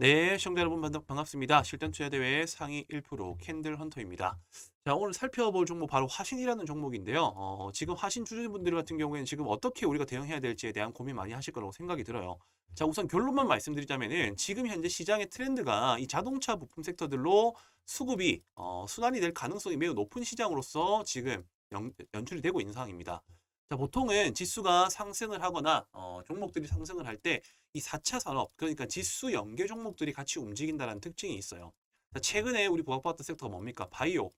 네, 시청자 여러분 반- 반갑습니다. 실전 투자 대회 상위 1% 캔들 헌터입니다. 자, 오늘 살펴볼 종목 바로 화신이라는 종목인데요. 어, 지금 화신 주주분들 같은 경우에는 지금 어떻게 우리가 대응해야 될지에 대한 고민 많이 하실 거라고 생각이 들어요. 자, 우선 결론만 말씀드리자면은 지금 현재 시장의 트렌드가 이 자동차 부품 섹터들로 수급이 어, 순환이 될 가능성이 매우 높은 시장으로서 지금 연, 연출이 되고 있는 상황입니다. 자, 보통은 지수가 상승을 하거나 어, 종목들이 상승을 할 때 이 4차 산업, 그러니까 지수 연계 종목들이 같이 움직인다는 특징이 있어요. 자, 최근에 우리 부각받았던 섹터가 뭡니까? 바이오,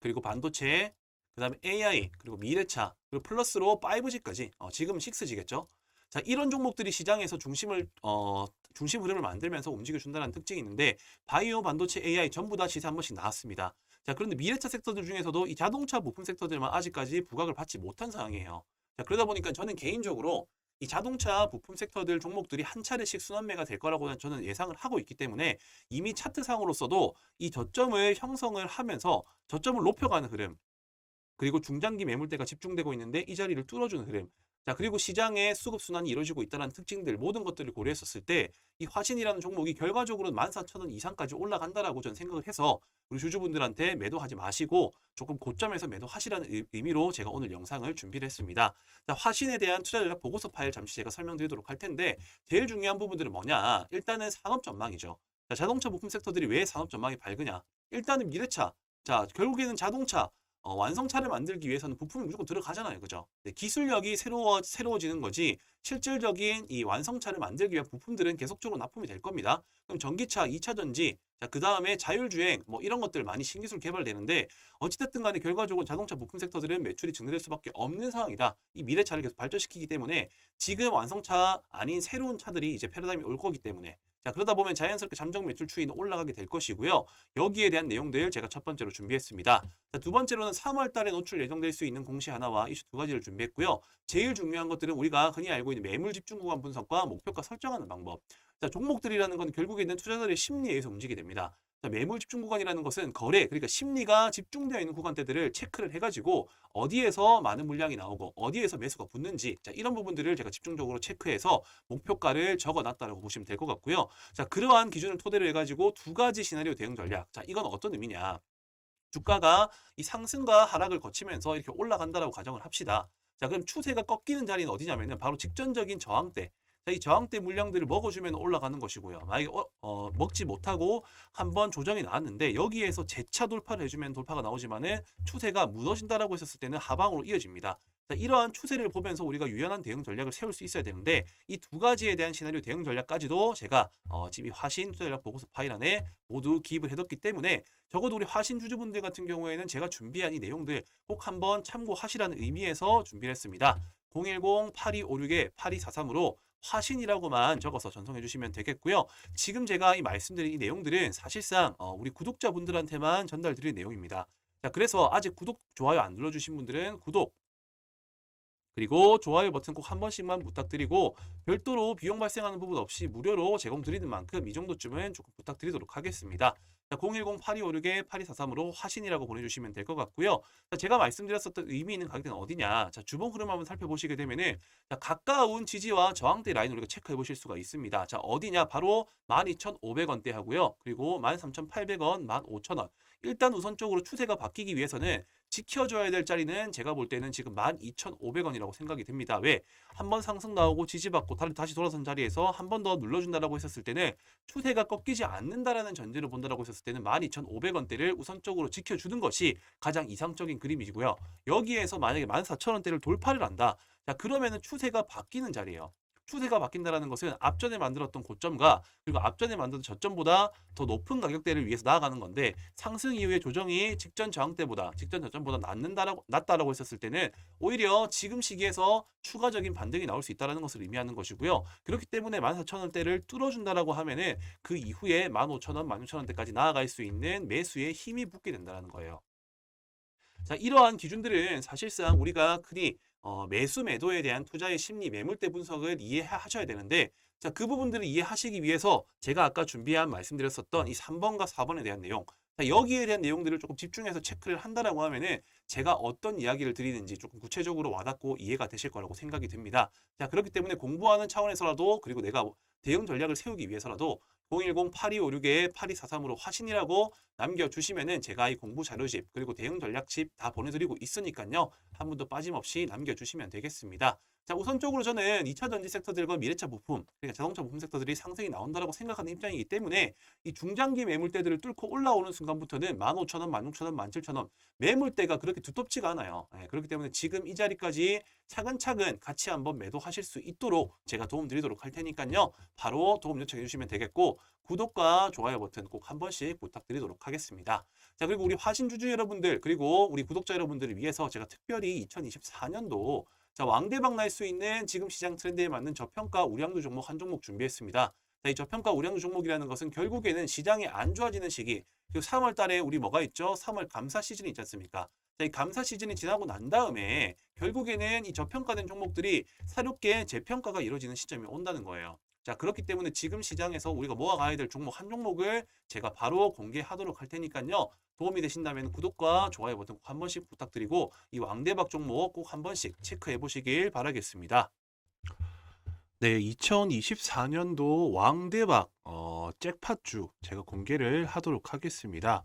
그리고 반도체, 그 다음에 AI, 그리고 미래차, 그리고 플러스로 5G까지, 어, 지금 6G겠죠? 자, 이런 종목들이 시장에서 중심을, 어, 중심 흐름을 만들면서 움직여준다는 특징이 있는데, 바이오, 반도체, AI 전부 다 시세 한 번씩 나왔습니다. 자, 그런데 미래차 섹터들 중에서도 이 자동차 부품 섹터들만 아직까지 부각을 받지 못한 상황이에요. 자, 그러다 보니까 저는 개인적으로 이 자동차 부품 섹터들 종목들이 한 차례씩 순환매가 될 거라고 저는 예상을 하고 있기 때문에 이미 차트상으로서도 이 저점을 형성을 하면서 저점을 높여가는 흐름 그리고 중장기 매물대가 집중되고 있는데 이 자리를 뚫어주는 흐름 자 그리고 시장의 수급 순환이 이루어지고 있다는 특징들 모든 것들을 고려했었을 때 이 화신이라는 종목이 결과적으로는 14,000원 이상까지 올라간다라고 저는 생각을 해서 우리 주주분들한테 매도하지 마시고 조금 고점에서 매도하시라는 의- 의미로 제가 오늘 영상을 준비를 했습니다. 자, 화신에 대한 투자 전략 보고서 파일 잠시 제가 설명드리도록 할 텐데 제일 중요한 부분들은 뭐냐? 일단은 산업 전망이죠. 자, 자동차 부품 섹터들이 왜 산업 전망이 밝으냐? 일단은 미래차. 자, 결국에는 자동차 어, 완성차를 만들기 위해서는 부품이 무조건 들어가잖아요. 그죠? 네, 기술력이 새로워, 새로워지는 거지 실질적인 이 완성차를 만들기 위한 부품들은 계속적으로 납품이 될 겁니다. 그럼 전기차, 2차 전지, 자, 그 다음에 자율주행, 뭐 이런 것들 많이 신기술 개발되는데 어찌됐든 간에 결과적으로 자동차 부품 섹터들은 매출이 증대될 수밖에 없는 상황이다. 이 미래차를 계속 발전시키기 때문에 지금 완성차 아닌 새로운 차들이 이제 패러다임이 올 거기 때문에 자 그러다 보면 자연스럽게 잠정 매출 추이는 올라가게 될 것이고요. 여기에 대한 내용들 제가 첫 번째로 준비했습니다. 자, 두 번째로는 3월 달에 노출 예정될 수 있는 공시 하나와 이슈 두 가지를 준비했고요. 제일 중요한 것들은 우리가 흔히 알고 있는 매물 집중 구간 분석과 목표가 설정하는 방법. 자, 종목들이라는 건 결국에는 투자자들의 심리에 의해서 움직이게 됩니다. 자, 매물 집중 구간이라는 것은 거래, 그러니까 심리가 집중되어 있는 구간대들을 체크를 해가지고 어디에서 많은 물량이 나오고 어디에서 매수가 붙는지 자, 이런 부분들을 제가 집중적으로 체크해서 목표가를 적어놨다라고 보시면 될 것 같고요. 자, 그러한 기준을 토대로 해가지고 두 가지 시나리오 대응 전략. 자, 이건 어떤 의미냐? 주가가 이 상승과 하락을 거치면서 이렇게 올라간다라고 가정을 합시다. 자, 그럼 추세가 꺾이는 자리는 어디냐면은 바로 직전적인 저항대. 자, 이 저항대 물량들을 먹어주면 올라가는 것이고요. 만약에 어, 어, 먹지 못하고 한번 조정이 나왔는데 여기에서 재차 돌파를 해주면 돌파가 나오지만은 추세가 무너진다라고 했었을 때는 하방으로 이어집니다. 자, 이러한 추세를 보면서 우리가 유연한 대응 전략을 세울 수 있어야 되는데 이 두 가지에 대한 시나리오 대응 전략까지도 제가 어, 지금 이 화신 투자 전략 보고서 파일 안에 모두 기입을 해뒀기 때문에 적어도 우리 화신 주주분들 같은 경우에는 제가 준비한 이 내용들 꼭 한번 참고하시라는 의미에서 준비를 했습니다. 010-8256-8243으로 화신이라고만 적어서 전송해 주시면 되겠고요. 지금 제가 이 말씀드린 이 내용들은 사실상 어, 우리 구독자분들한테만 전달드릴 내용입니다. 자, 그래서 아직 구독, 좋아요 안 눌러주신 분들은 구독, 그리고 좋아요 버튼 꼭 한 번씩만 부탁드리고 별도로 비용 발생하는 부분 없이 무료로 제공드리는 만큼 이 정도쯤은 조금 부탁드리도록 하겠습니다. 자, 010-8256-8243으로 화신이라고 보내주시면 될 것 같고요. 자, 제가 말씀드렸었던 의미 있는 가격대는 어디냐? 자, 주봉 흐름 한번 살펴보시게 되면은 자, 가까운 지지와 저항대 라인 우리가 체크해 보실 수가 있습니다. 자, 어디냐? 바로 12,500원대 하고요. 그리고 13,800원, 15,000원. 일단 우선적으로 추세가 바뀌기 위해서는 지켜줘야 될 자리는 제가 볼 때는 지금 12,500원이라고 생각이 듭니다. 왜? 한번 상승 나오고 지지받고 다시 다시 돌아선 자리에서 한 번 더 눌러준다라고 했었을 때는 추세가 꺾이지 않는다라는 전제를 본다라고 했었을 때는 12,500원대를 우선적으로 지켜주는 것이 가장 이상적인 그림이고요. 여기에서 만약에 14,000원대를 돌파를 한다. 자, 그러면은 추세가 바뀌는 자리예요. 추세가 바뀐다라는 것은 앞전에 만들었던 고점과 그리고 앞전에 만들었던 저점보다 더 높은 가격대를 위해서 나아가는 건데 상승 이후의 조정이 직전 저항대보다 직전 저점보다 낮는다라고 낮다라고 했었을 때는 오히려 지금 시기에서 추가적인 반등이 나올 수 있다라는 것을 의미하는 것이고요. 그렇기 때문에 14,000원대를 뚫어준다라고 하면은 그 이후에 15,000원, 16,000원대까지 나아갈 수 있는 매수에 힘이 붙게 된다는 거예요. 자, 이러한 기준들은 사실상 우리가 흔히 어, 매수 매도에 대한 투자의 심리 매물대 분석을 이해하셔야 되는데 자, 그 부분들을 이해하시기 위해서 제가 아까 준비한 말씀드렸었던 이 3번과 4번에 대한 내용 자, 여기에 대한 내용들을 조금 집중해서 체크를 한다라고 하면은 제가 어떤 이야기를 드리는지 조금 구체적으로 와닿고 이해가 되실 거라고 생각이 듭니다. 자, 그렇기 때문에 공부하는 차원에서라도 그리고 내가 대응 전략을 세우기 위해서라도 010-8256-8243으로 화신이라고 남겨주시면은 제가 이 공부 자료집 그리고 대응 전략집 다 보내드리고 있으니까요. 한 분도 빠짐없이 남겨주시면 되겠습니다. 자, 우선적으로 저는 2차 전지 섹터들과 미래차 부품, 그러니까 자동차 부품 섹터들이 상승이 나온다라고 생각하는 입장이기 때문에 이 중장기 매물대들을 뚫고 올라오는 순간부터는 15,000원, 16,000원, 17,000원 매물대가 그렇게 두텁지가 않아요. 예, 그렇기 때문에 지금 이 자리까지 차근차근 같이 한번 매도하실 수 있도록 제가 도움 드리도록 할 테니까요. 바로 도움 요청해 주시면 되겠고 구독과 좋아요 버튼 꼭 한 번씩 부탁드리도록 하겠습니다. 자, 그리고 우리 화신 주주 여러분들 그리고 우리 구독자 여러분들을 위해서 제가 특별히 2024년도 자, 왕대박 날 수 있는 지금 시장 트렌드에 맞는 저평가 우량주 종목 한 종목 준비했습니다. 자, 이 저평가 우량주 종목이라는 것은 결국에는 시장이 안 좋아지는 시기, 그리고 3월 달에 우리 뭐가 있죠? 3월 감사 시즌이 있지 않습니까? 자, 이 감사 시즌이 지나고 난 다음에 결국에는 이 저평가된 종목들이 새롭게 재평가가 이루어지는 시점이 온다는 거예요. 자, 그렇기 때문에 지금 시장에서 우리가 모아가야 될 종목 한 종목을 제가 바로 공개하도록 할 테니까요. 도움이 되신다면 구독과 좋아요 버튼 꼭 한 번씩 부탁드리고 이 왕대박 종목 꼭 한 번씩 체크해 보시길 바라겠습니다. 네, 2024년도 왕대박 어, 잭팟주 제가 공개를 하도록 하겠습니다.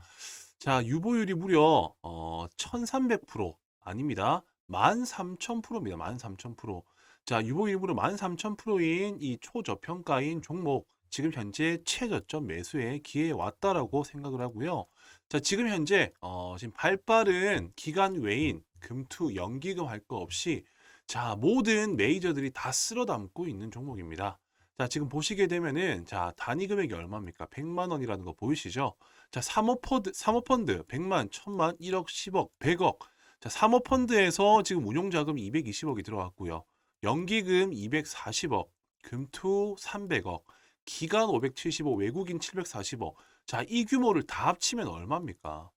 자, 유보율이 무려 어, 1300% 아닙니다. 13,000%입니다. 13,000%. 자, 유보율이 무려 13,000%인 이 초저평가인 종목 지금 현재 최저점 매수의 기회에 왔다라고 생각을 하고요. 자, 지금 현재 어, 지금 발빠른 기간 외인 금투 연기금 할 거 없이 자, 모든 메이저들이 다 쓸어 담고 있는 종목입니다. 자, 지금 보시게 되면은 자, 단위 금액이 얼마입니까? 100만 원이라는 거 보이시죠? 자, 사모펀드, 사모펀드 100만, 1000만, 1억, 10억, 100억. 자, 사모펀드에서 지금 운용자금 220억이 들어왔고요. 연기금 240억, 금투 300억, 기간 575, 외국인 740억. 자, 이 규모를 다 합치면 얼마입니까?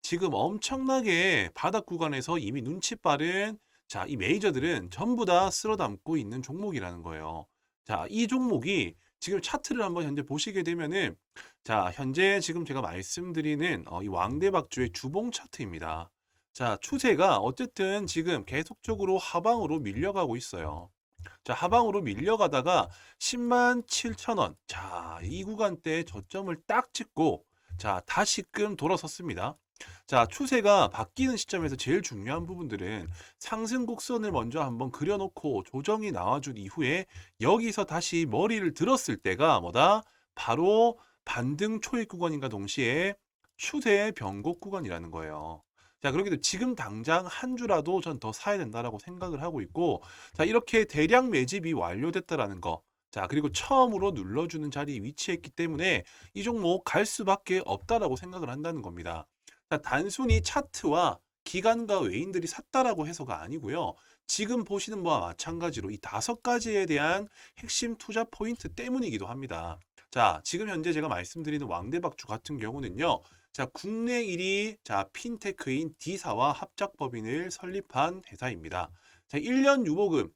지금 엄청나게 바닥 구간에서 이미 눈치 빠른 자, 이 메이저들은 전부 다 쓸어 담고 있는 종목이라는 거예요. 자, 이 종목이 지금 차트를 한번 현재 보시게 되면은 자, 현재 지금 제가 말씀드리는 어, 이 왕대박주의 주봉 차트입니다. 자, 추세가 어쨌든 지금 계속적으로 하방으로 밀려가고 있어요. 자, 하방으로 밀려가다가 10만 7천 원. 자, 이 구간대 저점을 딱 찍고 자, 다시금 돌아섰습니다. 자, 추세가 바뀌는 시점에서 제일 중요한 부분들은 상승 곡선을 먼저 한번 그려놓고 조정이 나와준 이후에 여기서 다시 머리를 들었을 때가 뭐다? 바로 반등 초입 구간인가 동시에 추세 변곡 구간이라는 거예요. 자, 그렇게 도 지금 당장 한 주라도 전 더 사야 된다라고 생각을 하고 있고, 자, 이렇게 대량 매집이 완료됐다라는 거. 자, 그리고 처음으로 눌러주는 자리에 위치했기 때문에 이 종목 갈 수밖에 없다라고 생각을 한다는 겁니다. 자, 단순히 차트와 기관과 외인들이 샀다라고 해서가 아니고요. 지금 보시는 바와 마찬가지로 이 다섯 가지에 대한 핵심 투자 포인트 때문이기도 합니다. 자, 지금 현재 제가 말씀드리는 왕대박주 같은 경우는요. 자, 국내 1위 자, 핀테크인 D사와 합작법인을 설립한 회사입니다. 자, 1년 유보금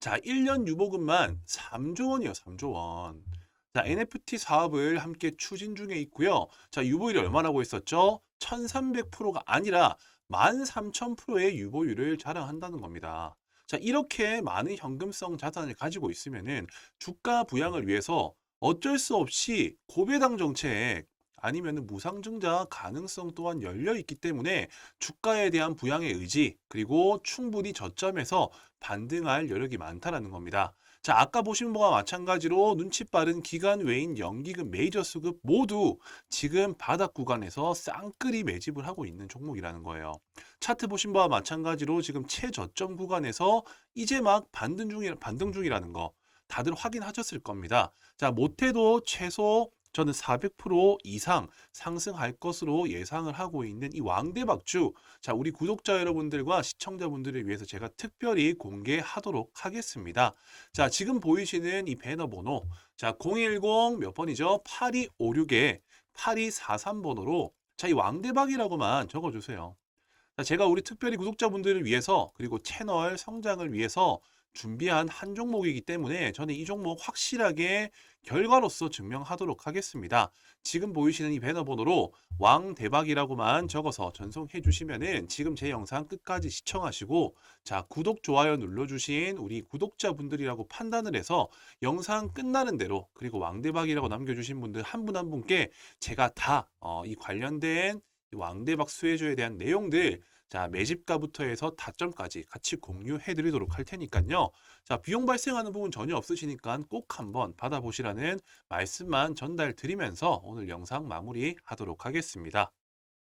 자, 1년 유보금만 3조 원이에요. 3조 원. 자, NFT 사업을 함께 추진 중에 있고요. 자, 유보율이 얼마라고 했었죠? 1300%가 아니라 13,000%의 유보율을 자랑한다는 겁니다. 자, 이렇게 많은 현금성 자산을 가지고 있으면은 주가 부양을 위해서 어쩔 수 없이 고배당 정책 아니면 무상증자 가능성 또한 열려 있기 때문에 주가에 대한 부양의 의지 그리고 충분히 저점에서 반등할 여력이 많다라는 겁니다. 자, 아까 보신 바와 마찬가지로 눈치 빠른 기간 외인 연기금 메이저 수급 모두 지금 바닥 구간에서 쌍끌이 매집을 하고 있는 종목이라는 거예요. 차트 보신 바와 마찬가지로 지금 최저점 구간에서 이제 막 반등 중이 반등 중이라는 거 다들 확인하셨을 겁니다. 자, 못해도 최소 저는 400% 이상 상승할 것으로 예상을 하고 있는 이 왕대박주. 자, 우리 구독자 여러분들과 시청자분들을 위해서 제가 특별히 공개하도록 하겠습니다. 자, 지금 보이시는 이 배너 번호. 자, 010 몇 번이죠? 8256에 8243번호로 자, 이 왕대박이라고만 적어 주세요. 자, 제가 우리 특별히 구독자분들을 위해서 그리고 채널 성장을 위해서 준비한 한 종목이기 때문에 저는 이 종목 확실하게 결과로서 증명하도록 하겠습니다. 지금 보이시는 이 배너 번호로 왕대박이라고만 적어서 전송해 주시면은 지금 제 영상 끝까지 시청하시고 자, 구독, 좋아요 눌러주신 우리 구독자분들이라고 판단을 해서 영상 끝나는 대로 그리고 왕대박이라고 남겨주신 분들 한 분한 분께 제가 다 이 관련된 이 왕대박 수혜주에 대한 내용들 자, 매집가부터 해서 다점까지 같이 공유해 드리도록 할 테니까요. 자, 비용 발생하는 부분 전혀 없으시니까 꼭 한번 받아보시라는 말씀만 전달 드리면서 오늘 영상 마무리 하도록 하겠습니다.